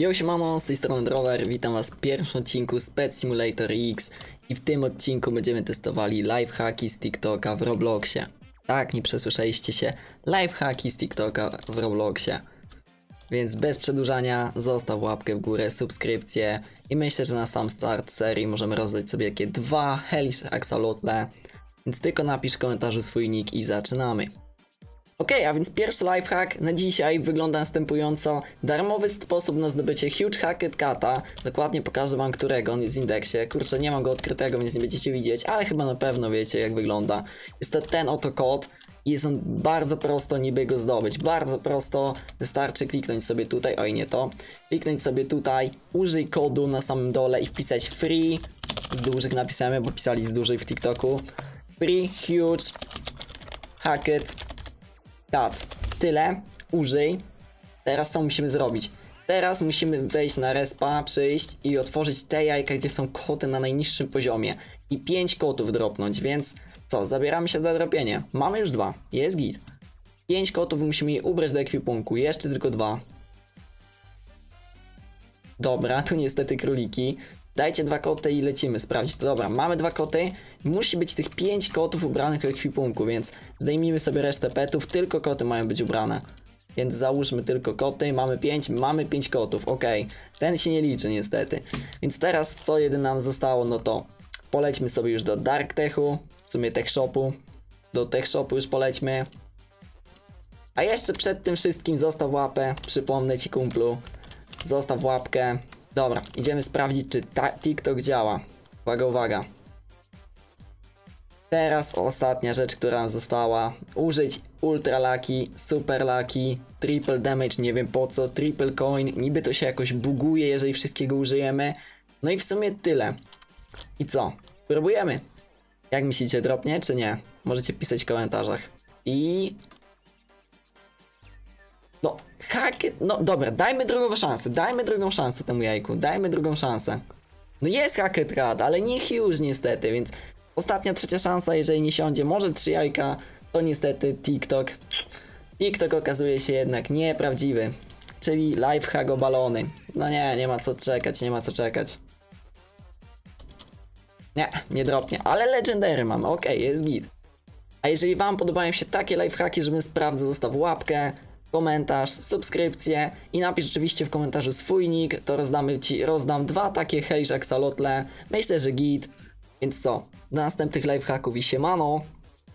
Yo, siemano, z tej strony Drower, witam was w pierwszym odcinku z Simulator X i w tym odcinku będziemy testowali lifehacki z TikToka w Robloxie. Tak, nie przesłyszeliście się, lifehacki z TikToka w Robloxie. Więc bez przedłużania, zostaw łapkę w górę, subskrypcję i myślę, że na sam start serii możemy rozdać sobie takie dwa Hellish Axolotle, więc tylko napisz w komentarzu swój nick i zaczynamy. Ok, a więc pierwszy lifehack na dzisiaj wygląda następująco. Darmowy sposób na zdobycie Huge Hacked Cata. Dokładnie pokażę wam którego on jest w indeksie. Kurczę, nie mam go odkrytego, więc nie będziecie widzieć, ale chyba na pewno wiecie jak wygląda. Jest to ten oto kod. i Jest on bardzo prosto niby go zdobyć. Bardzo prosto. Wystarczy kliknąć sobie tutaj, oj nie to. Kliknąć sobie tutaj, użyj kodu na samym dole i wpisać free. Z dużych napisamy, bo pisali z dużych w TikToku. Free, huge, hacked, cat. Tyle. Użyj. Teraz co musimy zrobić? Teraz musimy wejść na respa, przyjść i otworzyć te jajka, gdzie są koty na najniższym poziomie. I 5 kotów dropnąć, więc co? Zabieramy się za dropienie. Mamy już dwa. Jest git. 5 kotów musimy ubrać do ekwipunku. Jeszcze tylko dwa. Dobra, tu niestety króliki. Dajcie dwa koty i lecimy sprawdzić. To dobra, mamy dwa koty. Musi być tych pięć kotów ubranych w ekwipunku, więc zdejmijmy sobie resztę petów. Tylko koty mają być ubrane. Więc załóżmy tylko koty. Mamy pięć, mamy pięć kotów. Ok, ten się nie liczy niestety. Więc teraz co jedyne nam zostało, no to polećmy sobie już do Dark Techu, w sumie Tech Shopu. Do Tech Shopu już polećmy. A jeszcze przed tym wszystkim zostaw łapę. Przypomnę ci kumplu. Zostaw łapkę. Dobra, idziemy sprawdzić, czy TikTok działa. Uwaga, uwaga. Teraz ostatnia rzecz, która nam została. Użyć Ultra Lucky, Super Lucky, Triple Damage, nie wiem po co, Triple Coin. Niby to się jakoś buguje, jeżeli wszystkiego użyjemy. No i w sumie tyle. I co? Próbujemy. Jak myślicie, dropnie czy nie? Możecie pisać w komentarzach. I no, hakie, no dobra, dajmy drugą szansę, dajmy drugą szansę temu jajku, dajmy drugą szansę. No jest hacket rad, ale nie niestety, więc ostatnia trzecia szansa, jeżeli nie siądzie, może trzy jajka, to niestety TikTok. TikTok okazuje się jednak nieprawdziwy, czyli lifehack o balony. No nie, nie ma co czekać, nie ma co czekać. Nie, nie dropnie, ale legendary mam, okej, jest git. A jeżeli Wam podobają się takie lifehacki, żebym sprawdzał, zostaw łapkę, komentarz, subskrypcję i napisz oczywiście w komentarzu swój nick, to rozdamy Ci, rozdam dwa takie hejsz axolotle, myślę, że git. Więc co, do następnych lifehacków i siemano!